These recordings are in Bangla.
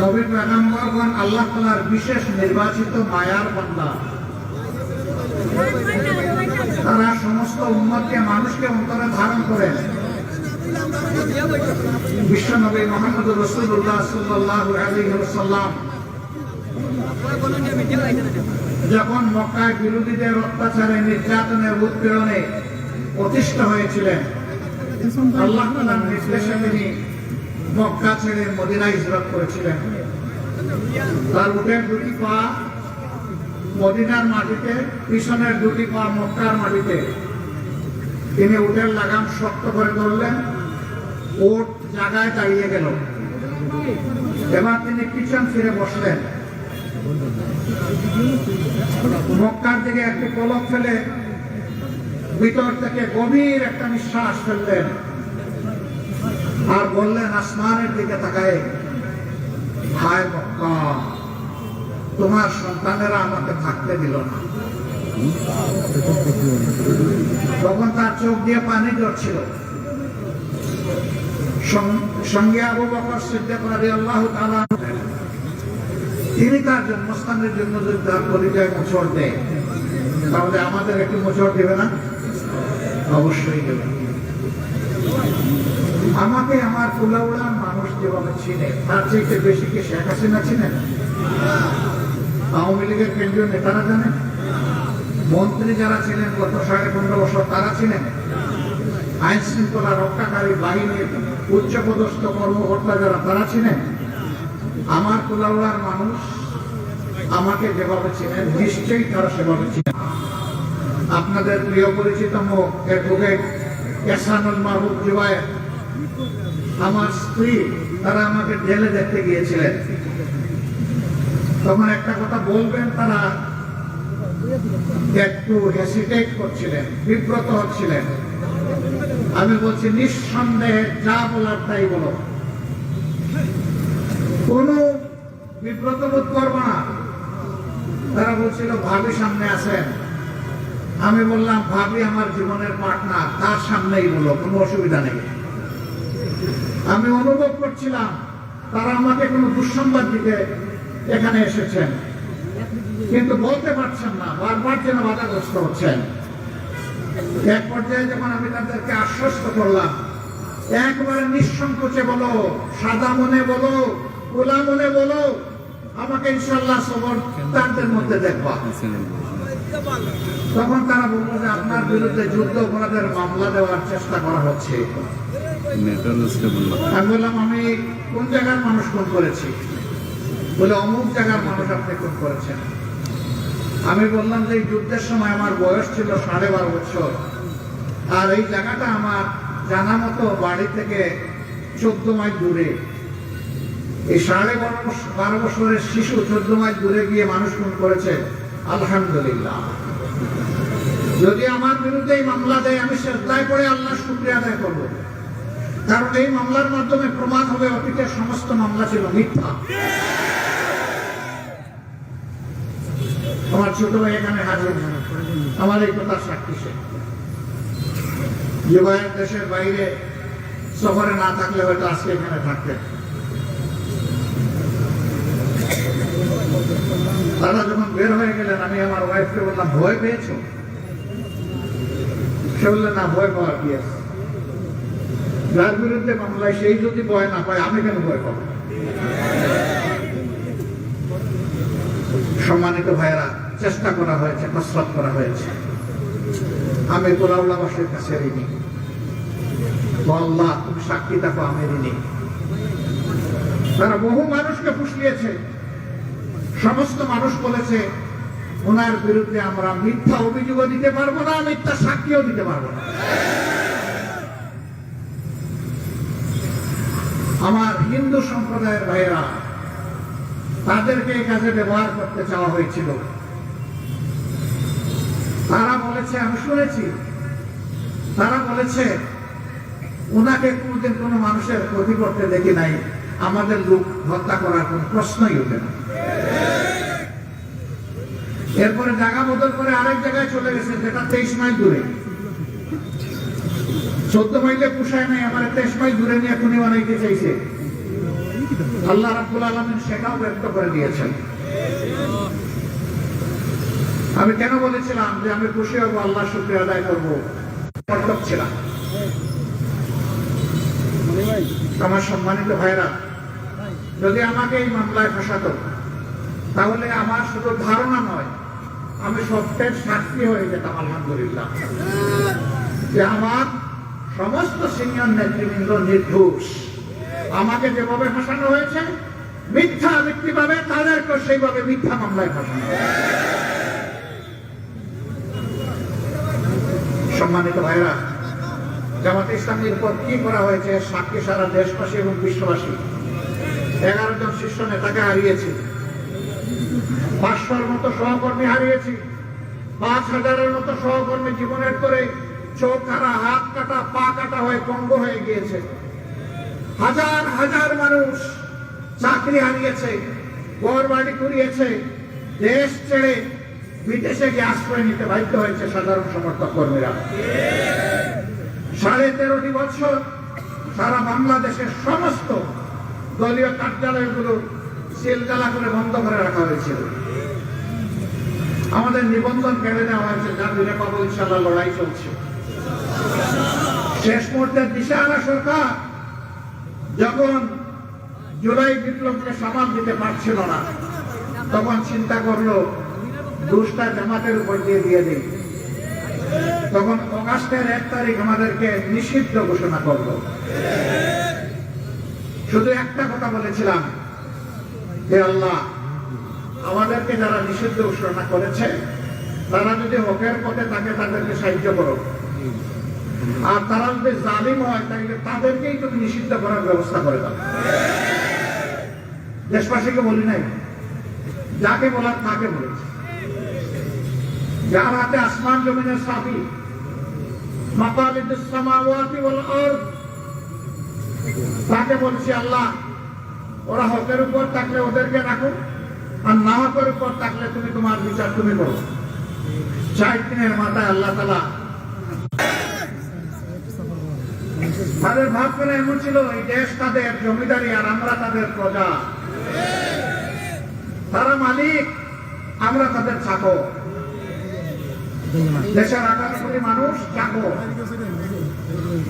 নবী পেগাম্বরগণ আল্লাহ তালার বিশেষ নির্বাচিত মায়ার বান্দা। তারা সমস্ত উন্মতকে মানুষকে অন্তরে ধারণ করেন। বিশ্বনবী মোহাম্মদ রসুল্লাহ সাল্লাহ আলহিহাল্লাম যখন মক্কায় বিরোধীদের অত্যাচারে, নির্যাতনের উৎপীড়নে প্রতিষ্ঠ হয়েছিলেন, আল্লাহ নির্দেশে তিনি মক্কা ছেড়ে মদিনা হিজরত করেছিলেন। তার উঠের দুটি পা মদিনার মাটিতে, পিছনের দুটি পা মক্কার মাটিতে। তিনি উঠের লাগাম শক্ত করে ধরলেন ওট জায়গায় দাঁড়িয়ে গেল। এবার তিনি পিছন ফিরে বসলেন। মক্কার দিকে একটি পলক ফেলে ভিতর থেকে গভীর একটা নিঃশ্বাস ফেললেন। আর বললেন, আসমানের দিকে তাকায়, হায় মক্কা, তোমার সন্তানেরা আমাকে থাকতে দিল না। তখন তার চোখ দিয়ে পানি সং- সঙ্গে আবু বকর সিদ্দিক রাদিয়াল্লাহু তাআলা তিনি তার জন্মস্থানের জন্য যদি তার পরিচয় মোচড় দেয়, তাহলে আমাদের একটু মোচড় দেবে না? অবশ্যই দেবে। আমাকে আমার কুলাউড়ার মানুষ যেভাবে চিনে, তার চেয়ে বেশি কি শেখ হাসিনা চিনেন আওয়ামী লীগের কেন্দ্রীয় নেতারা জানেন মন্ত্রী যারা ছিলেন, গত সাড়ে পনেরো বছর তারা ছিলেন আইন শৃঙ্খলা রক্ষাকারী বাহিনীর উচ্চপদস্থ কর্মকর্তা যারা, তারা ছিলেন আমার কুলাউড়ার মানুষ আমাকে যেভাবে ছিলেন নিশ্চয়ই তারা সেভাবে ছিলেন আপনাদের প্রিয় পরিচিত মুখ অ্যাডভোকেট এসানুল মাহবুব জুবায়ের আমার স্ত্রী, তারা আমাকে জেলে দেখতে গিয়েছিলেন। তখন একটা কথা বলবেন, তারা একটু হেসিটেট করছিলেন, বিব্রত হচ্ছিলেন। আমি বলছি, নিঃসন্দেহে যা বলার তাই বলো। কোনো বিব্রত বোধ করব না। তারা বলছিল, ভাবি সামনে আছেন। আমি বললাম, ভাবি আমার জীবনের পার্টনার তার সামনেই বলো, কোনো অসুবিধা নেই। আমি অনুভব করছিলাম তারা আমাকে কোনো দুঃসংবাদ দিতে এখানে এসেছেন। কিন্তু বলতে পারছেন না, বারবার যেন বাধাগ্রস্ত হচ্ছেন। এক পর্যায়ে যখন আমি তাদেরকে আশ্বস্ত করলাম, একবারে নিঃসংকোচে বলো, সাদা মনে বলো গোলা মনে বলো, আমাকে ইনশাল্লাহ সবর তাদের মধ্যে দেখবা। তখন তারা বলল যে, আপনার বিরুদ্ধে যুদ্ধ অপরাধের মামলা দেওয়ার চেষ্টা করা হচ্ছে। আমি বললাম যে যুদ্ধের সময় আমার বয়স ছিল সাড়ে বারো বছর। আর এই জায়গাটা আমার জানা মতো বাড়ি থেকে চোদ্দ মাইল দূরে। এই সাড়ে বারো বারো বছরের শিশু চোদ্দ মাইল দূরে গিয়ে মানুষ খুন করেছে। আলহামদুলিল্লাহ। যদি আমার বিরুদ্ধে এই মামলা দেয়, আমি শ্রদ্ধায় করে আল্লাহ শুক্রিয়া আদায় করব। কারণ এই মামলার মাধ্যমে প্রমাণ হবে অতীতের সমস্ত মামলা ছিল মিথ্যা। আমার ছোট ভাই এখানে হাজির। আমার এই কথা সাক্ষী সে। যে ভাইয়ের দেশের বাইরে সফরে না থাকলে হয়তো আজকে এখানে থাকতেন। তারা যখন বের হয়ে গেলেন, আমি আমার ওয়াইফকে বললাম, ভয় পেয়েছ? সে বললেন না, ভয় পাওয়ার কি আছে? যার বিরুদ্ধে মামলায় সেই যদি ভয় না পায়, আমি কেন ভয় পাবো? সম্মানিত ভাইয়েরা, চেষ্টা করা হয়েছে, কসরত করা হয়েছে। আমি গোলাউলাবাসীর কাছে ঋণী আল্লাহ, তুমি সাক্ষী থাকো আমি ঋণী তারা বহু মানুষকে ফুসলিয়েছে। সমস্ত মানুষ বলেছে, ওনার বিরুদ্ধে আমরা মিথ্যা অভিযোগও দিতে পারব না, মিথ্যা সাক্ষীও দিতে পারব না। আমার হিন্দু সম্প্রদায়ের ভাইয়েরা, তাদেরকে এই কাজে ব্যবহার করতে চাওয়া হয়েছিল। তারা বলেছে, আমি শুনেছি। তারা বলেছে, ওনাকে কোনদিন কোনো মানুষের ক্ষতি করতে দেখি নাই। আমাদের লোক হত্যা করার কোন প্রশ্নই ওঠে না। এরপরে জায়গা বদল করে আরেক জায়গায় চলে গেছে, যেটা তেইশ মাইল দূরে। চোদ্দ মাইলে পোষায় নাই, আমার তেইশ মাইল দূরে নিয়ে বানাইতে চাইছে। আল্লাহ রাব্বুল আলামিন সেটাও ব্যক্ত করে দিয়েছেন। আমি কেন বলেছিলাম যে আমি খুশি হব, আল্লাহ শুক্রিয়া আদায় করব? কটক ছিলাম আমার সম্মানিত ভাইরা যদি আমাকে এই মামলায় ফাঁসাতো, তাহলে আমার শুধু ধারণা নয়, আমি সত্যের সাক্ষী হয়ে যেতাম, আলহামদুলিল্লাহ। যে আমার সমস্ত সিনিয়র নেতৃবৃন্দ নির্দোষ। আমাকে যেভাবে ফাঁসানো হয়েছে, মিথ্যা ব্যক্তিভাবে তাদেরকে সেইভাবে মিথ্যা মামলায় ফাঁসানো। সম্মানিত ভাইরা জামাত ইসলামের উপর কি করা হয়েছে সাক্ষী সারা দেশবাসী এবং বিশ্ববাসী? এগারো জন শীর্ষ নেতাকে হারিয়েছি। পাঁচশোর মতো সহকর্মী হারিয়েছি। পাঁচ হাজারের মতো সহকর্মী জীবনের করে চোখ হাত কাটা, পা কাটা হয়ে পঙ্গ হয়ে গিয়েছে। হাজার হাজার মানুষ চাকরি হারিয়েছে ঘর বাড়ি কুড়িয়েছে, দেশ ছেড়ে বিদেশে গিয়ে আশ্রয় নিতে বাধ্য হয়েছে সাধারণ সমর্থক কর্মীরা। সাড়ে তেরোটি বছর সারা বাংলাদেশের সমস্ত দলীয় কার্যালয়গুলো সিলগালা করে বন্ধ করে রাখা হয়েছিল। আমাদের নিবন্ধন কেড়ে নেওয়া হয়েছে, যার পাবো ইনশাল্লাহ লড়াই চলছে। শেষ মুহূর্তে দিশাহারা সরকার যখন জুলাই বিপ্লবকে সামাল দিতে পারছিল না, তখন চিন্তা করল, দুষ্টা জামাতের উপর দিয়ে দিয়ে দিই তখন অগাস্টের এক তারিখ আমাদেরকে নিষিদ্ধ ঘোষণা করল। শুধু একটা কথা বলেছিলাম, হে আল্লাহ, আমাদেরকে যারা নিষিদ্ধ ঘোষণা করেছে, তারা যদি হকের পথে থাকে, তাদেরকে সাহায্য করো। আর তারা যদি জালিম হয়, তাহলে তাদেরকেই তুমি নিষিদ্ধ করার ব্যবস্থা করে দাও। দেশবাসীকে বলি নাই? যাকে বলার তাকে বলেছে যার হাতে আসমান জমিনের সাফি তাকে বলছি আল্লাহ, ওরা হকের উপর থাকলে ওদেরকে রাখো, আর না হকের উপর থাকলে তুমি তোমার বিচার তুমি করো। চার দিনের মাথায় আল্লাহ তালা তাদের ভাবখানা এমন ছিল, এই দেশ তাদের জমিদারি আর আমরা তাদের প্রজা। তারা মালিক, আমরা তাদের চাকর দেশের আঠারো কোটি মানুষ চাকর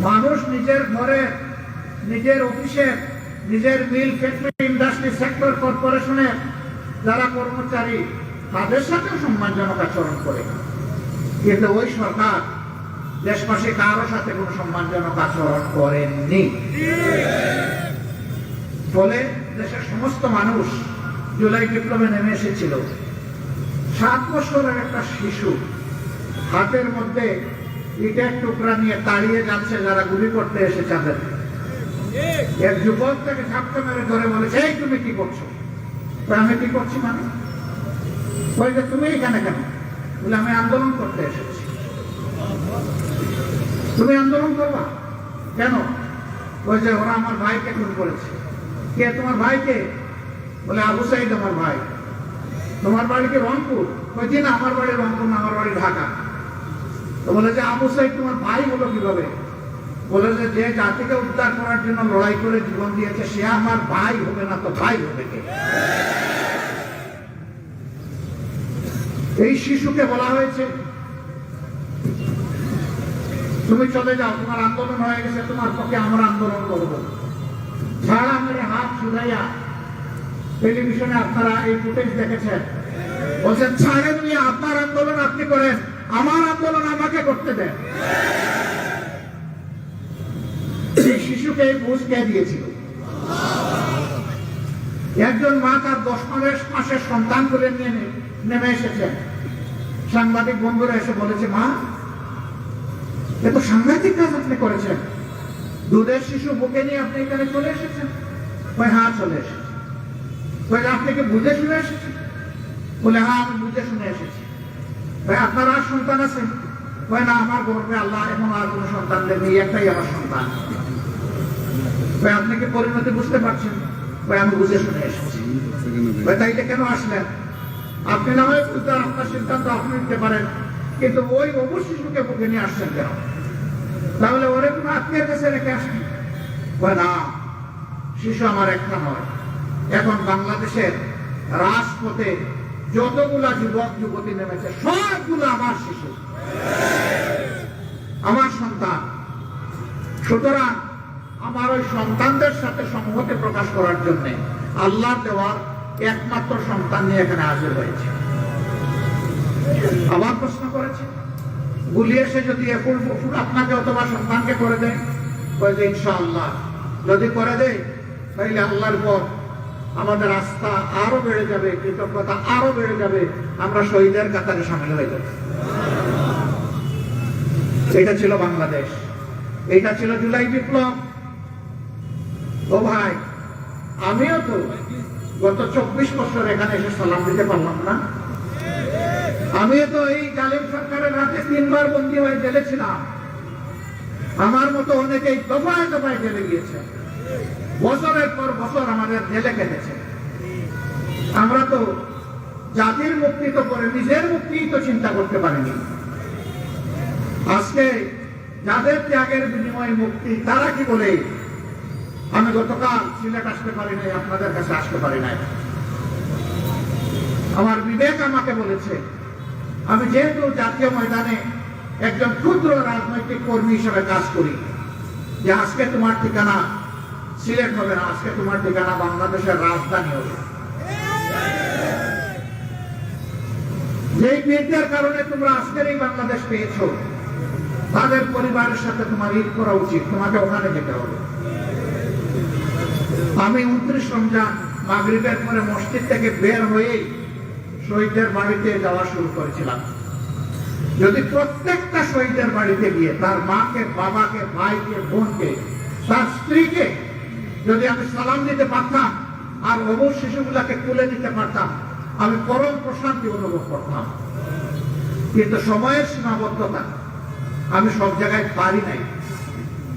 মানুষ নিজের ঘরে, নিজের অফিসে, নিজের মিল ফ্যাক্টরি ইন্ডাস্ট্রি সেক্টর কর্পোরেশনের যারা কর্মচারী, তাদের সাথে সম্মানজনক আচরণ করে। কিন্তু ওই সরকার দেশবাসী কারও সাথে কোনো সম্মানজনক আচরণ করেননি। ফলে দেশের সমস্ত মানুষ জুলাই বিপ্লবে নেমে এসেছিল। সাত বছরের একটা শিশু হাতের মধ্যে ইটের টুকরা নিয়ে তাড়িয়ে যাচ্ছে যারা গুলি করতে এসে তাদের এক যুবক তাকে ঝাপটা মেরে ধরে বলেছে, এই তুমি কি করছ? আমি কি করছি মানে? বলে তুমি এখানে কেন? বলে, আমি আন্দোলন করতে এসেছি। তুমি আন্দোলন করবা? কেন? বলছে, ওরা আমার ভাইকে খুন করেছে। কে? তোমার ভাইকে? বলে, আবু সাইদ আমার ভাই। তোমার বাড়ি কি রংপুর? বলছি, না, আমার বাড়ি রংপুর না, আমার বাড়ি ঢাকা। তো বলে যে, আবু সাইদ তোমার ভাই হলো কীভাবে? বলে যে যে জাতিকে উদ্ধার করার জন্য লড়াই করে জীবন দিয়েছে, সে আমার ভাই হবে না তো ভাই হবে কে? এই শিশুকে বলা হয়েছে তুমি চলে যাও, তোমার আন্দোলন হয়ে গেছে, তোমার পক্ষে আমরা আন্দোলন করব। ছাড়া মেরে হাত শুধাইয়া টেলিভিশনে আপনারা এই ফুটেজ দেখেছেন। বলছেন, ছাড়ে তুমি, আপনার আন্দোলন আপনি করেন, আমার আন্দোলন আমাকে করতে দেন। শিশুকে বুঝ কে দিয়েছিল? একজন মা তার দশ মাসের মাসের সন্তান করে নিয়ে নেমে এসেছেন। সাংবাদিক বন্ধুরা এসে বলেছে, মা এ তো সাংঘাতিক কাজ আপনি করেছেন। দুধের শিশু বুকে নিয়ে আপনি এখানে চলে এসেছেন। ওই হ্যাঁ চলে এসেছে। ওই আপনি কি বুঝে শুনে এসেছেন? বলে হ্যাঁ আমি বুঝে শুনে এসেছি। ভাই, আপনার আর সন্তান আছে? ওই না, আমার গর্বে আল্লাহ এখন আর কোনো সন্তান দেননি একটাই আমার সন্তান। ভাই আপনি কি পরিণতি বুঝতে পারছেন? ভাই আমি বুঝে শুনে এসেছি। ভাই তাইলে কেন আসলেন? আপনি না হয় আপনার সিদ্ধান্ত আপনি নিতে পারেন। কিন্তু ওই অবু শিশুকে বুকে নিয়ে আসছেন কেন? তাহলে ওরে কোনো আত্মীয়ের কাছে রেখে ভাই না, শিশু আমার একটা নয়। এখন বাংলাদেশের রাজপথে যতগুলা যুবক, যুবতী নেমেছে, সবগুলো আমার শিশু। আমার সন্তান। সুতরাং আমার ওই সন্তানদের সাথে সংহতি প্রকাশ করার জন্য আল্লাহ দেওয়ার একমাত্র সন্তান নিয়ে এখানে হাজির হয়েছে। আবার প্রশ্ন করেছে। গুলি এসে যদি আপনাকে অথবা সন্তানকে করে দেয় বলে যে ইনশাআল্লাহ। যদি করে দেয়, তাইলে আল্লাহর পর আমাদের আস্থা আরও বেড়ে যাবে, কৃতজ্ঞতা আরও বেড়ে যাবে, আমরা শহীদের কাতারে সামিল হয়ে যাব। এটা ছিল বাংলাদেশ। এটা ছিল জুলাই বিপ্লব। ও ভাই, আমিও তো গত চব্বিশ বছর এখানে এসে সালাম দিতে পারলাম না। আমিও তো এই জালিম সরকারের হাতে তিনবার বন্দী হয়ে জেলে ছিলাম। আমার মতো অনেকেই দফায় দফায় জেলে গিয়েছে। বছরের পর বছর আমাদের জেলে কেটেছে। আমরা তো জাতির মুক্তি তো করে নিজের মুক্তি তো চিন্তা করতে পারিনি। আজকে যাদের ত্যাগের বিনিময়ে মুক্তি, তারা কি বলে? আমি গতকাল সিলেট আসতে পারি নাই, আপনাদের কাছে আসতে পারি নাই। আমার বিবেক আমাকে বলেছে আমি যেহেতু জাতীয় ময়দানে একজন ক্ষুদ্র রাজনৈতিক কর্মী হিসেবে কাজ করি, যে আজকে তোমার ঠিকানা সিলেট হবে না, আজকে তোমার ঠিকানা বাংলাদেশের রাজধানী হবে। যেই বীরদের কারণে তোমরা আজকের এই বাংলাদেশ পেয়েছ, তাদের পরিবারের সাথে তোমার ঈদ করা উচিত, তোমাকে ওখানে যেতে হবে। আমি উনত্রিশ রমজান মাগরিবের পরে মসজিদ থেকে বের হয়েই শহীদদের বাড়িতে যাওয়া শুরু করেছিলাম। যদি প্রত্যেকটা শহীদের বাড়িতে গিয়ে তার মাকে, বাবাকে, ভাইকে, বোনকে, তার স্ত্রীকে যদি আমি সালাম দিতে পারতাম, আর অবশ শিশুগুলাকে তুলে দিতে পারতাম, আমি পরম প্রশান্তি অনুভব করতাম। কিন্তু সময়ের সীমাবদ্ধতা, আমি সব জায়গায় পারি নাই।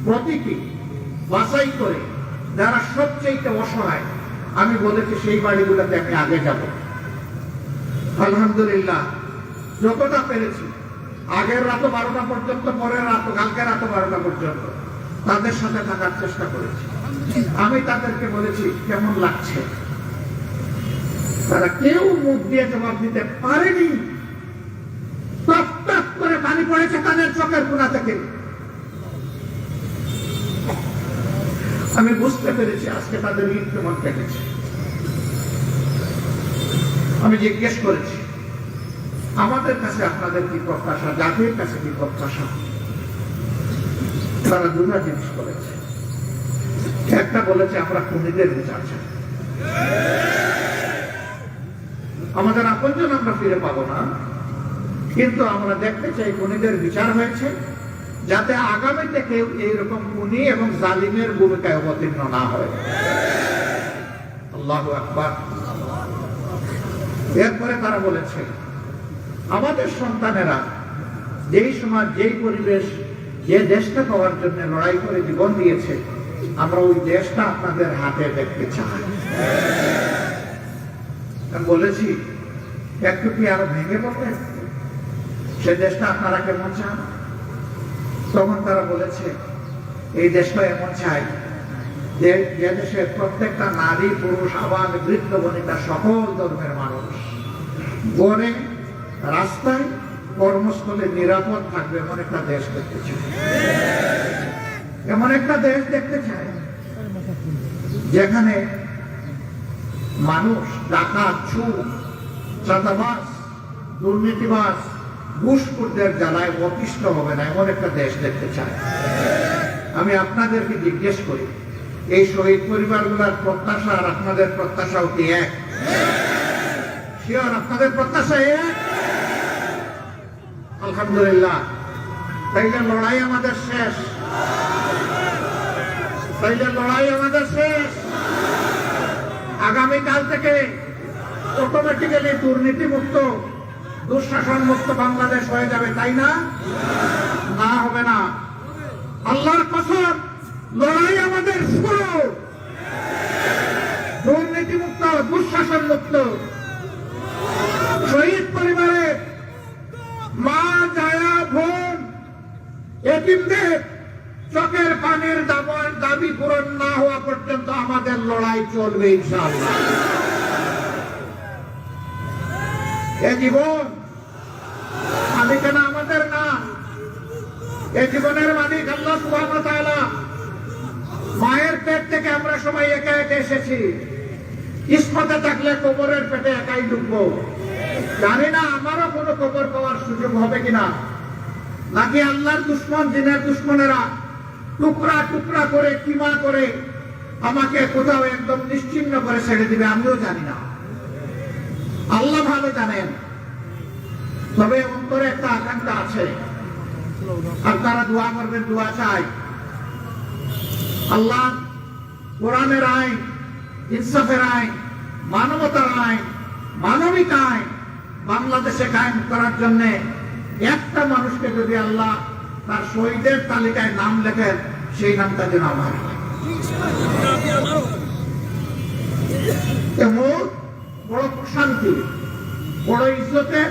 প্রতিটি বাছাই করে, যারা সবচেয়ে অসহায়, আমি বলেছি সেই বাড়িগুলোতে আমি আগে যাব। আলহামদুলিল্লাহ। যতটা পেরেছি। আগের রাত বারোটা পর্যন্ত, পরের রাত, কালকে রাত বারোটা পর্যন্ত তাদের সাথে থাকার চেষ্টা করেছি। আমি তাদেরকে বলেছি, কেমন লাগছে? তারা কেউ মুখ দিয়ে জবাব দিতে পারেনি। করে পানি পড়েছে তাদের চোখের কোনা থেকে। আমি বুঝতে পেরেছি আজকে তাদের ঈদ কেমন কেটেছে আমি জিজ্ঞেস করেছি, আমাদের কাছে আপনাদের কি প্রত্যাশা? জাতির কাছে কি প্রত্যাশা? তারা দুটা জিনিস করেছে একটা বলেছে, আমরা খুনিদের বিচার চাই। আমাদের আপনজন আমরা ফিরে পাবো না, কিন্তু আমরা দেখতে চাই খুনিদের বিচার হয়েছে, যাতে আগামীতে কেউ এইরকম খুনি এবং জালিমের ভূমিকায় অবতীর্ণ না হয়। আল্লাহ আকবার। এরপরে তারা বলেছে, আমাদের সন্তানেরা যেই সময় যেই পরিবেশ, যে দেশটা পাওয়ার জন্য লড়াই করে জীবন দিয়েছে, আমরা ওই দেশটা আপনাদের হাতে দেখতে চাই। বলেছি, একটু কি আরও ভেঙে পড়বে? সে দেশটা আপনারা কেমন চান? তখন তারা বলেছে, এই দেশটা এমন চাই, যে দেশের প্রত্যেকটা নারী, পুরুষ আবার বৃদ্ধ, বনিতা, সকল ধর্মের মানুষ গড়ে, রাস্তায় কর্মস্থলে নিরাপদ থাকবে এমন একটা দেশ দেখতে চাই। এমন একটা দেশ দেখতে চাই যেখানে মানুষ, ডাকাত ছুট চাঁদাবাস দুর্নীতিবাস ঘুষখোরদের জ্বালায় অতিষ্ঠ হবে না, এমন একটা দেশ দেখতে চায় আমি আপনাদেরকে জিজ্ঞেস করি, এই শহীদ পরিবারগুলোর প্রত্যাশা আর আপনাদের প্রত্যাশাও কি এক? শিওর আপনাদের প্রত্যাশা আলহামদুলিল্লাহ। তাইলে লড়াই আমাদের শেষ। তাইলে লড়াই আমাদের শেষ। আগামীকাল থেকে অটোমেটিক্যালি দুর্নীতি মুক্ত দুঃশাসন মুক্ত বাংলাদেশ হয়ে যাবে, তাই না? না, হবে না। আল্লাহর কসম, লড়াই আমাদের শুরু। দুর্নীতি মুক্ত দুঃশাসন মুক্ত শহীদ পরিবারের মা জায়া বোন এটিমদের চোখের পানির দাবি দাবি পূরণ না হওয়া পর্যন্ত আমাদের লড়াই চলবে এ জীবন মালিকানা আমাদের না? এ জীবনের মালিক আল্লাহ তাআলা মায়ের পেট থেকে আমরা সবাই একা একা এসেছি। কিসমতে থাকলে কবরের পেটে একাই ঢুকবো। জানি না আমারও কোনো কবর পাওয়ার সুযোগ হবে কিনা। নাকি আল্লাহর দুশ্মন, জিনের দুশ্মনেরা টুকরা টুকরা করে, কিমা করে আমাকে কোথাও একদম নিশ্চিন্ন করে ছেড়ে দিবে, আমিও জানি না। আল্লাহ ভালো জানেন। তবে অন্তরে একটা আকাঙ্ক্ষা আছে। আর তারা দোয়া করবেন, দোয়া চাই। আল্লাহ কোরআনের আইন, ইনসাফের আইন, মানবতার আইন, মানবিক আইন বাংলাদেশে কায়েম করার জন্য একটা মানুষকে যদি আল্লাহ তার শহীদের তালিকায় নাম লেখেন, সেই নামটা যেন আমার বড় প্রশান্তি, বড় ইজ্জতে,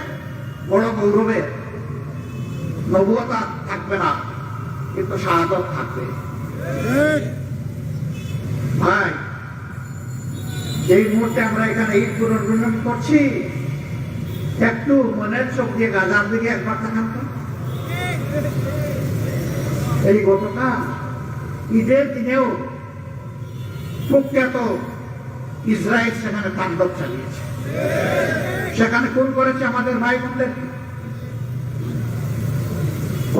বড় গৌরবে নবুয়তা থাকবে না, কিন্তু শাহাদত থাকবে। ভাই, এই মুহূর্তে আমরা এখানে ঈদ পুনর্মিলন করছি। একটু মনের চোখ দিয়ে গাজার দিকে একবার তাকান তো। এই গতকাল ঈদের দিনেও প্রখ্যাত ইসরায়েল সেখানে তাণ্ডব চালিয়েছে। সেখানে কোন করেছে আমাদের ভাই বোনদের।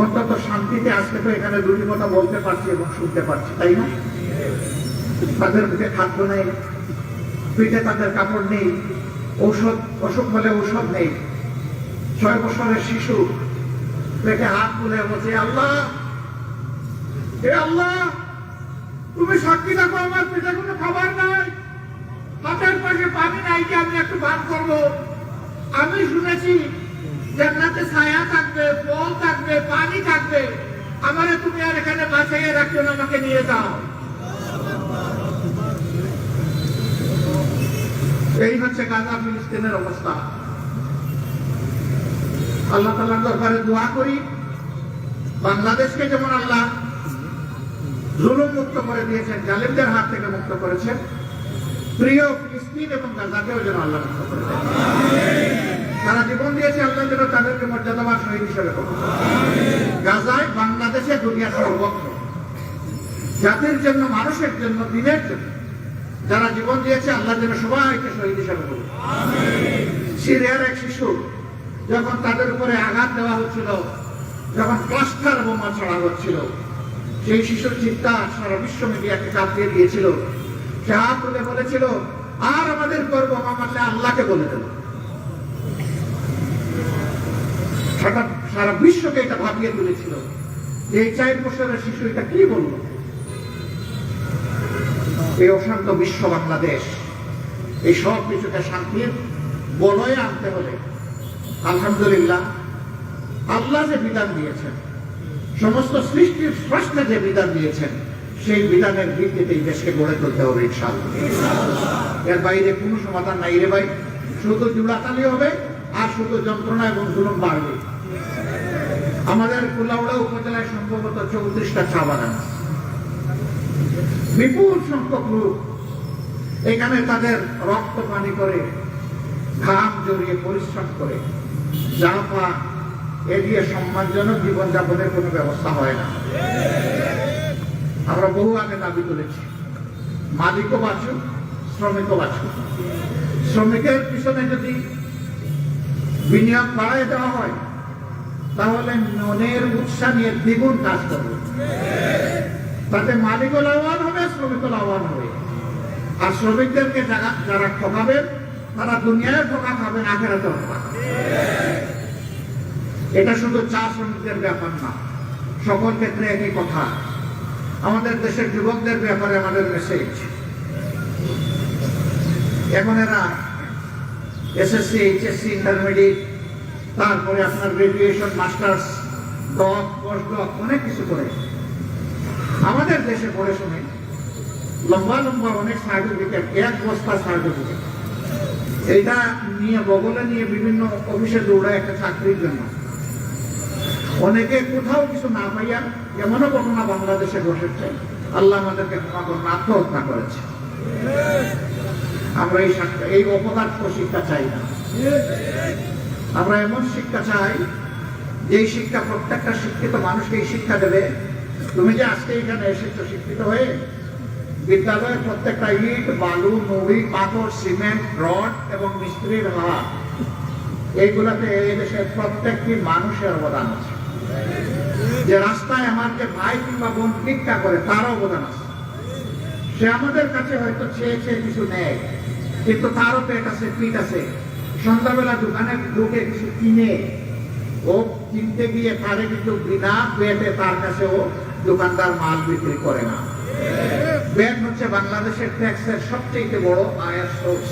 অন্তত শান্তিতে আজকে তো এখানে দুটি কথা বলতে পারছি এবং শুনতে পারছি, তাই না? তাদের মুখে খাদ্য নেই, পিঠে তাদের কাপড় নেই। ঔষধ, অসুখ হলে ঔষধ নেই। ছয় বছরের শিশু, পেটে হাত তুলে বলছে আল্লাহ! হে আল্লাহ! তুমি সাক্ষী থাকো, আমার পেটে কোনো খাবার নাই। হাতের পাশে পানি নাই কি আমি একটু ভাত করব? আমি শুনেছি, জান্নাতে ছায়া থাকবে ফল থাকবে, পানি থাকবে। আমারে তুমি আর এখানে বাঁচাইয়ে রাখছো না, আমাকে নিয়ে যাও। এই হচ্ছে গাজা ফিলিস্তিনের অবস্থা। আল্লাহ তালার দরবারে দোয়া করি, বাংলাদেশকে যেমন আল্লাহ জুলুম মুক্ত করে দিয়েছেন, জালিমদের হাত থেকে মুক্ত করেছেন, প্রিয় ফিলিস্তিন এবং গাজাকেও যেন আল্লাহ মুক্ত করেছেন তারা জীবন দিয়েছে আল্লাহ যেন তাদেরকে মর্যাদাবান শহীদ হিসেবে গাজায় বাংলাদেশে দুনিয়া সর্বত্র। জাতির জন্য, মানুষের জন্য, দিনের জন্য। যারা জীবন দিয়েছে আল্লাহ যেন সবাইকে শহীদ হিসাবে করুন। সিরিয়ার এক শিশু, যখন তাদের উপরে আঘাত দেওয়া হচ্ছিল, যখন ক্লাস্টার বোমা ছড়া হচ্ছিল, সেই শিশুর চিন্তা সারা বিশ্ব মিডিয়াকে কাঁপিয়ে দিয়েছিল। সে হাত তুলে বলেছিল, আর আমাদের পর বোমা মারলে আল্লাহকে বলে দেব সারা বিশ্বকে এটা ভাবিয়ে তুলেছিল। এই চার বছরের শিশু এটা কি বলল? এই অশান্ত বিশ্ব বাংলাদেশ, এই সব কিছুকে শান্তির বলয়ে আনতে হলে, আলহামদুলিল্লাহ, আল্লাহ যে বিধান দিয়েছেন, সমস্ত সৃষ্টির স্রষ্টা যে বিধান দিয়েছেন, সেই বিধানের ভিত্তিতে এই দেশকে গড়ে তুলতে হবে ইনশাআল্লাহ। এর বাইরে কোনো সমাধান নাই রে ভাই। শুধু জুড়াতালি হবে আর শুধু যন্ত্রণা এবং জুলুম বাড়বে। আমাদের কুলাউড়া উপজেলায় সম্ভবত চৌত্রিশটা চা বাগান। বিপুল সংখ্যক লোক এখানে তাদের রক্ত পানি করে, ঘাম জড়িয়ে পরিশ্রম করে। যা পা এ দিয়ে সম্মানজনক জীবনযাপনের কোনো ব্যবস্থা হয় না। আমরা বহু আগে দাবি তুলেছি। মালিকও বাঁচুক শ্রমিকও বাঁচুক শ্রমিকের পিছনে যদি বিনিয়োগ বাড়ায় দেওয়া হয়, তাহলে মনের উৎসাহ নিয়ে দ্বিগুণ কাজ করবে। তাতে মালিকও লাভবান হবে, শ্রমিকও লাভবান হবে। আর শ্রমিকদেরকে যারা ঠকাবেন, তারা দুনিয়ায় ঠকা খাবেন, আখেরাতে এটা শুধু চা শ্রমিকদের ব্যাপার না, সকল ক্ষেত্রে একই কথা। আমাদের দেশের যুবকদের ব্যাপারে আমাদের মেসেজ এখন এরা এসএসসি, এইচএসসি ইন্টারমিডিয়েট তারপরে আপনার graduation masters doc post doc অনেক কিছু করে। আমাদের দেশে পড়ে শুনে লম্বা লম্বা অনেক সার্টিফিকেট এক বস্তা সার্টিফিকেট এইটা নিয়ে, বগলে নিয়ে বিভিন্ন অফিসে দৌড়ায় একটা চাকরির জন্য। অনেকে কোথাও কিছু না পাইয়া এমনও ঘটনা বাংলাদেশে ঘটেছে। আল্লাহ আমাদেরকে ক্ষমা করুন, আত্মহত্যা করেছে। আমরা এই এই অপদার্থ শিক্ষা চাই না। আমরা এমন শিক্ষা চাই, যেই শিক্ষা প্রত্যেকটা শিক্ষিত মানুষকে এই শিক্ষা দেবে তুমি যে আজকে এখানে এসেছ শিক্ষিত হয়ে বিদ্যালয়ের প্রত্যেকটা ইট, বালু নড়ি পাথর, সিমেন্ট, রড এবং মিস্ত্রির হাত, এইগুলাতে এই দেশের প্রত্যেকটি মানুষের অবদান আছে। যে রাস্তায় আমার যে ভাই কিংবা বোন ভিক্ষা করে তার অবদান আছে। সে আমাদের কাছে হয়তো চেয়ে চেয়ে কিছু নেয়, কিন্তু তারও পেট আছে, পিঠ আছে। সন্ধ্যাবেলা দোকানে ঢুকে কিছু কিনে, ও কিনতে গিয়ে তারে কিন্তু বিনা পেটে তার কাছে ও দোকানদার মাল বিক্রি করে না। ব্যাট হচ্ছে বাংলাদেশের ট্যাক্সের সবচেয়ে বড় আয়ের সোর্স।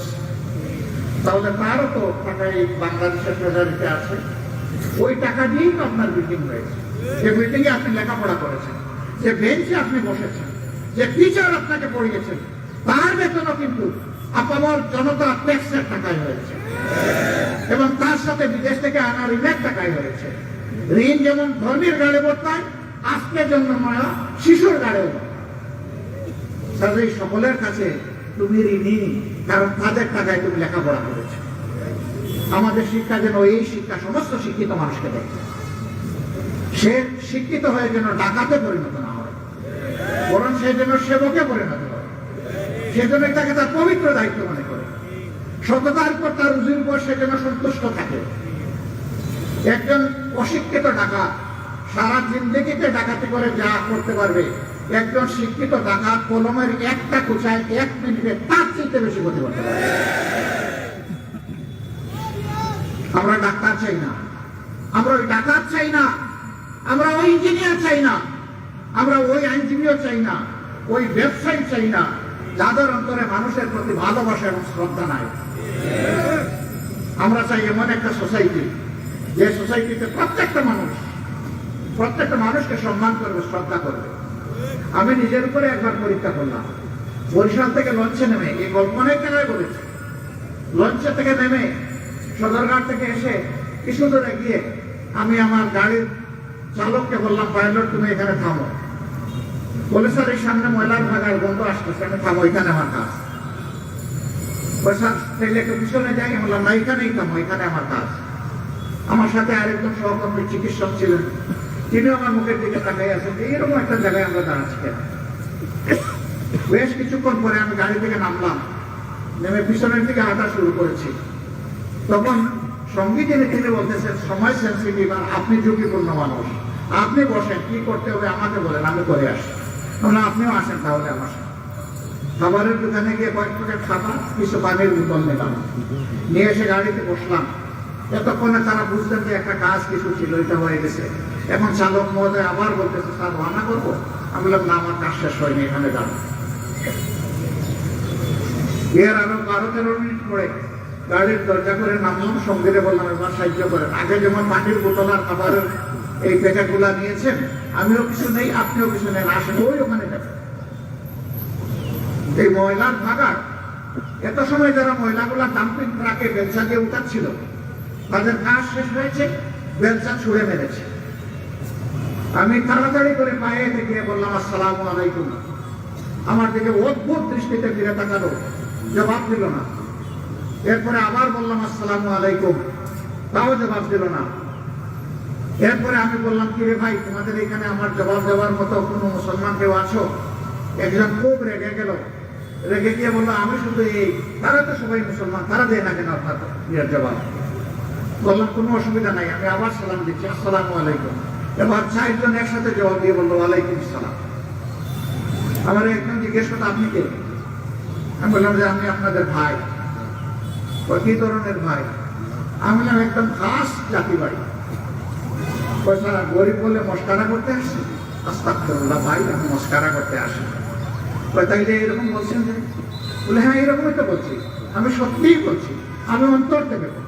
তাহলে তারও তো টাকা বাংলাদেশের ট্রেজারিতে আছে। ওই টাকা দিয়েই তো আপনার মিটিং হয়েছে। যে বিল্ডিং এ আপনি লেখাপড়া করেছেন, যে বেঞ্চে আপনি বসেছেন, যে টিচার আপনাকে পড়িয়েছেন, তার বেতনও কিন্তু আপামর জনতা ট্যাক্সের টাকায় হয়েছে। এবং তার সাথে বিদেশ থেকে আনা ঋণের টাকায় হয়েছে। ঋণ যেমন ধর্মের গাড়ে বর্তায় আজকের জন্য নয় শিশুর গাড়েও তাদের সকলের কাছে তুমি ঋণী, কারণ তাদের টাকায় তুমি লেখাপড়া করেছ। আমাদের শিক্ষা যেন এই শিক্ষা সমস্ত শিক্ষিত মানুষকে দেয়। সে শিক্ষিত হয়ে যেন ডাকাতে পরিণত না হয়, বরং সে যেন সেবকে পরিণত হয়। সেজন্য তাকে তার পবিত্র দায়িত্ব মনে করে। সততার পর তার রুজির উপর সে যেন সন্তুষ্ট থাকে। একজন অশিক্ষিত ডাকাত সারা জিন্দগিতে ডাকাতি করে যা করতে পারবে। একজন শিক্ষিত ডাকাত কলমের একটা কুচায় এক মিনিটে তার চেয়ে বেশি করতে পারবে। আমরা ডাক্তার চাই না। আমরা ওই ডাক্তার চাই না। আমরা ওই ইঞ্জিনিয়ার চাই না। আমরা ওই আইনজীবীও চাই না। ওই ব্যবসায়ী চাই না। যাদের অন্তরে মানুষের প্রতি ভালোবাসা এবং শ্রদ্ধা নাই। আমরা চাই এমন একটা সোসাইটি। যে সোসাইটিতে প্রত্যেকটা মানুষ প্রত্যেকটা মানুষকে সম্মান করবে, শ্রদ্ধা করবে। আমি নিজের উপরে একবার পরীক্ষা করলাম। বরিশাল থেকে লঞ্চে নেমে, এই গল্প অনেক জায়গায় বলেছে। লঞ্চে থেকে নেমে, সদরঘাট থেকে এসে কিছু দূরে গিয়ে আমি আমার গাড়ির চালককে বললাম, পাইলট, তুমি এখানে থামো। বলে, স্যার, এই সামনে ময়লার ভাগার গন্ধ আসতেছে, আমি থামো, এখানে আমার কাজ। পয়সা তাইলে একটু পিছনে যাই বললাম, না, এখানেই থামো, এখানে আমার কাজ। আমার সাথে আরেকজন সহকর্মী চিকিৎসক ছিলেন তিনিও আমার মুখের দিকে তাকাই আছেন। যে এরকম একটা জায়গায় আমরা দাঁড়াচ্ছি বেশ কিছুক্ষণ পরে আমি গাড়ি থেকে নামলাম, নেমে পিছনের দিকে হাঁটা শুরু করেছি। তখন সঙ্গী যিনি তিনি বলতেছেন, সময় সেন্সিটিভ আর আপনি ঝুঁকিপূর্ণ মানুষ। আপনি বসেন, কি করতে হবে আমাকে বলেন, আমি করে আসি না আপনিও আসেন তাহলে আমার খাবারের দোকানে গিয়ে কয়েক প্যাকেট খাবার, কিছু পানির বোতল নিলাম। নিয়ে এসে গাড়িতে বসলাম। এতক্ষণে তারা বুঝলেন যে একটা কাজ কিছু ছিল, এটা হয়ে গেছে। এখন চালক মহোদয় আবার বলতেছে, স্যার রান্না করব? আমি বললাম, না, আমার কাজ শেষ হয়নি, এখানে দাঁড়ান এর আরও বারো তেরো মিনিট পরে গাড়ির দরজা করে নামলাম, সঙ্গীরে বললাম, এবার সাহায্য করেন। আগে যেমন পানির বোতল আর খাবারের এই প্যাকেটগুলা নিয়েছেন আমিও কিছু নেই, আপনিও কিছু নেন, আসেন, ওই ওখানে যাবেন এই ময়লার ভাগার এত সময় যারা ময়লাগুলা ডাম্পিং ট্রাকে বেলচা দিয়ে উঠাচ্ছিল, তাদের কাজ শেষ হয়েছে, বেলচা ছুঁড়ে মেরেছে। আমি তাড়াতাড়ি করে পায়ে থেকে বললাম, আসসালামু আলাইকুম। আমার দিকে অদ্ভুত দৃষ্টিতে ফিরে তাকালো, জবাব দিল না। এরপরে আবার বললাম, আসসালামু আলাইকুম। তাও জবাব দিল না। এরপরে আমি বললাম, কি রে ভাই, তোমাদের এখানে আমার জবাব দেওয়ার মতো কোনো মুসলমান কেউ আছো? একজন খুব রেগে গেল। রেগে গিয়ে বলল, আমি শুধু এই, তারা তো সবাই মুসলমান, তারা দেয় না কেন আপনার জবাব। বললাম, কোনো অসুবিধা নাই, আমি আবার সালাম দিচ্ছি। আসসালামু আলাইকুম। এবার চারজন একসাথে জবাব দিয়ে বলল ওয়ালাইকুম সালাম আমার একজন জিজ্ঞেস করতো আপনি কে? আমি বললাম যে আমি আপনাদের ভাই। কি ধরনের ভাই? আমি বললাম একদম খাস জাতি বাড়ি পয়সা গরিব বলে মস্কারা করতে আসছি? আস্তাকুল্লাহ ভাই আমি মস্কারা করতে আসি কয়, তাইলে এরকম বলছেন যে? বলে হ্যাঁ এরকমই তো বলছি। আমি সত্যিই বলছি। আমি অন্তর থেকে বলছি।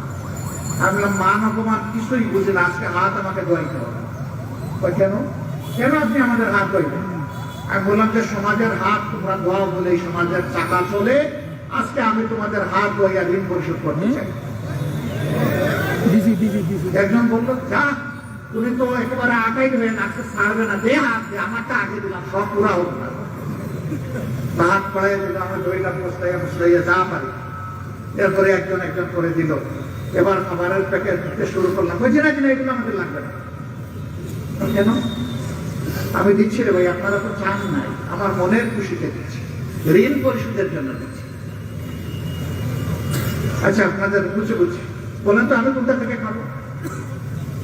আমি বললাম মান অপমান কিছুই বুঝি না আজকে হাত আমাকে দোয়াইতে হবে। কেন? কেন আপনি আমাদের হাত দোয়াইবেন আমি বললাম যে সমাজের হাত তোমরা দোয়াও বলে সমাজের চাকা চলে আজকে আমি তোমাদের হাত দোয়াইয়া ঋণ পরিশোধ করতে চাই। একজন বলল যা তুমি তো একেবারে আটাই হয়ে আজকে ছাড়বে না দে হাত দে আমারটা আগে দিলাম সব পুরা হোক না। হাত পড়াই দিল আমি দইটা বসতাইয়া বসতাইয়া যা পারি। এরপরে একজন একজন করে দিল। এবার খাবারের প্যাকেট দিতে শুরু করলাম। বলছি না কিনা এগুলো আমাদের লাগবে না। কেন? আমি দিচ্ছি রে ভাই আপনারা তো চান নাই। আমার মনের খুশিতে দিচ্ছি ঋণ পরিশোধের জন্য দিচ্ছি। আচ্ছা আপনাদের বুঝে বুঝছি বলেন তো আমি কোনটা থেকে খাব?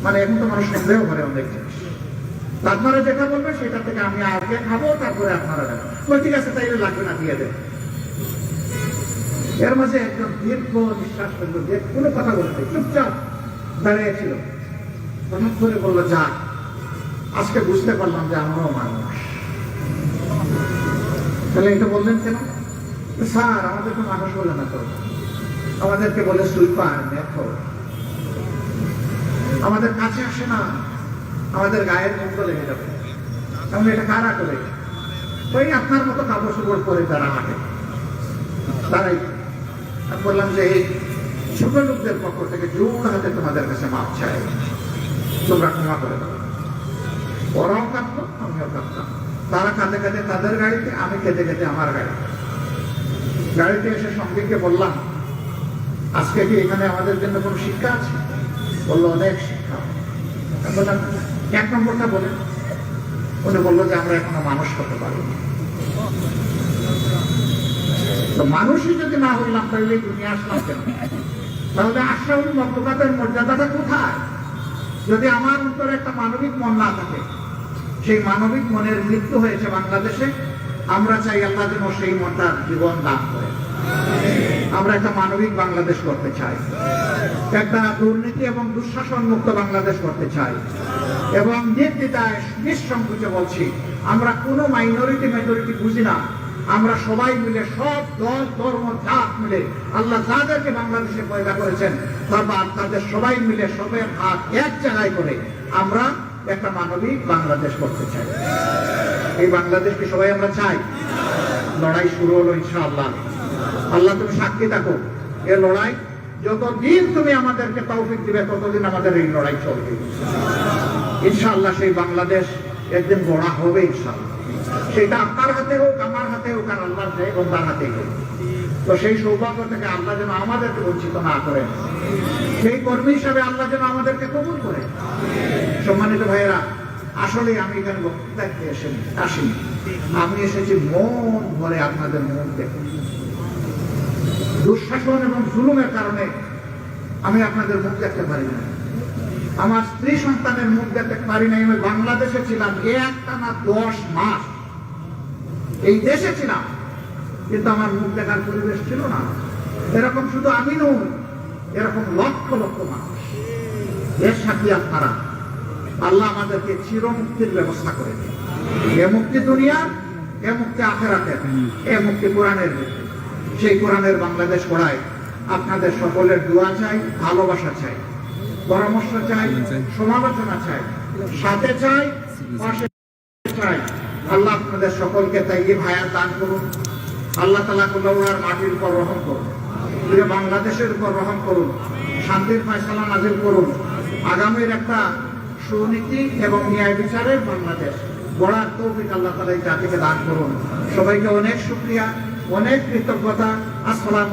মানে এখন তো মানুষ সন্দেহ করে অনেক জিনিস। আপনারা যেটা বলবেন সেটা থেকে আমি আগে খাব তারপরে আপনারা বলে, ঠিক আছে তাইলে লাগবে না দিয়ে দেন। এর মাঝে একজন দীর্ঘ নিঃশ্বাস ফেলল যে কোনো কথা বলতে চুপচাপ দাঁড়িয়েছিল হঠাৎ করে বলল, যা, আজকে বুঝতে পারলাম যে আমরাও মানুষ তাহলে এটা বললেন কেন? স্যার আমাদের তো মানুষ বলে না তো। আমাদেরকে বলে সুইপার দেখো আমাদের কাছে আসে না, আমাদের গায়ের মন্দ লেগে যাবে। তাহলে এটা কারা করে? ওই আপনার মতো কাপড় চোপড় পরে তারা হাঁটে, তারাই। আমি বললাম যে, এই ছোট লোকদের পক্ষ থেকে জোর হাতে তোমাদের কাছে মাপ চাই। তোমরা ক্ষমা করে দাও। ওরাও কাঁদলো, আমিও কাঁদতাম। তারা কাঁদে কাঁদে তাদের গাড়িতে, আমি কেঁদে কেঁদে আমার গাড়িতে গাড়িতে এসে সঙ্গীকে বললাম, আজকে কি এখানে আমাদের জন্য কোনো শিক্ষা আছে? বলল, অনেক শিক্ষা। বললাম, এক নম্বরটা বলে উনি বলল যে, আমরা এখনও মানুষ হতে পারি তো মানুষই যদি না হইলাম, তাহলে দুনিয়া আসলাম কেন? তাহলে আশ্রম মধ্যকাতের মর্যাদাটা কোথায়? যদি আমার অন্তরে একটা মানবিক মন না থাকে, সেই মানবিক মনের মৃত্যু হয়েছে বাংলাদেশে, আমরা চাই আল্লাহ যেন সেই মনটার জীবন দান করে। আমরা একটা মানবিক বাংলাদেশ করতে চাই। একটা দুর্নীতি এবং দুঃশাসন মুক্ত বাংলাদেশ করতে চাই। এবং নির্দিতায় নিঃসংকোচে বলছি, আমরা কোনো মাইনরিটি মেজরিটি বুঝি না। আমরা সবাই মিলে, সব দল, ধর্ম, জাত মিলে আল্লাহ যাদেরকে বাংলাদেশে পয়দা করেছেন। তারপর তাদের সবাই মিলে সবের হাত এক জায়গায় করে আমরা একটা মানবিক বাংলাদেশ করতে চাই। এই বাংলাদেশকে সবাই আমরা চাই। লড়াই শুরু হলো ইনশাআল্লাহ। আল্লাহ তুমি সাক্ষী থাকো। এ লড়াই যতদিন তুমি আমাদেরকে তৌফিক দিবে, ততদিন আমাদের এই লড়াই চলবে। ইনশাআল্লাহ সেই বাংলাদেশ একদিন গড়া হবে ইনশাআল্লাহ। সেটা আপনার হাতে হোক, আমার হাতে হোক, আর আল্লাহর যে বন্দার হাতেই হোক। তো সেই সৌভাগ্য থেকে আল্লাহ যেন আমাদেরকে বঞ্চিত না করেন সেই কর্মী হিসাবে আল্লাহ যেন আমাদেরকে কবুল করে। সম্মানিত ভাইয়েরা, আসলে আমি এখানে বক্তৃতা দিতে এসেছি আসিনি। আমি এসেছি মন ভরে আপনাদের মন দেখে। দুঃশাসন এবং জুলুমের কারণে আমি আপনাদের মুখ দেখতে পারি না আমার স্ত্রী সন্তানের মুখ দেখতে পারি না আমি বাংলাদেশে ছিলাম একটা না দশ মাস। এই দেশে ছিলাম কিন্তু আমার মুখ দেখার পরিবেশ ছিল না। এরকম শুধু আমি নই এরকম লক্ষ লক্ষ মানুষ। এর সাথে আপনারা আল্লাহ আমাদেরকে চিরমুক্তির ব্যবস্থা করে দিন। এ মুক্তি দুনিয়ার এ মুক্তি আখেরাতের এ মুক্তি কোরআনের সেই কোরআনের বাংলাদেশ গড়ায় আপনাদের সকলের দোয়া চাই ভালোবাসা চাই পরামর্শ চাই। সমালোচনা চাই সাথে চাই পাশে আপনাদের সকলকে তাই ভাইয়া দান করুন। আল্লাহ তালা কুল্লার মাটির উপর রহম করুন। পুরো বাংলাদেশের উপর রহম করুন। শান্তির ফয়সালা নাজিল করুন। আগামীর একটা সুনীতি এবং ন্যায় বিচারের বাংলাদেশ গড়ার তৌফিক আল্লাহ তালা এই জাতিকে দান করুন। সবাইকে অনেক শুক্রিয়া, অনেক কৃতজ্ঞতা। আসসালাম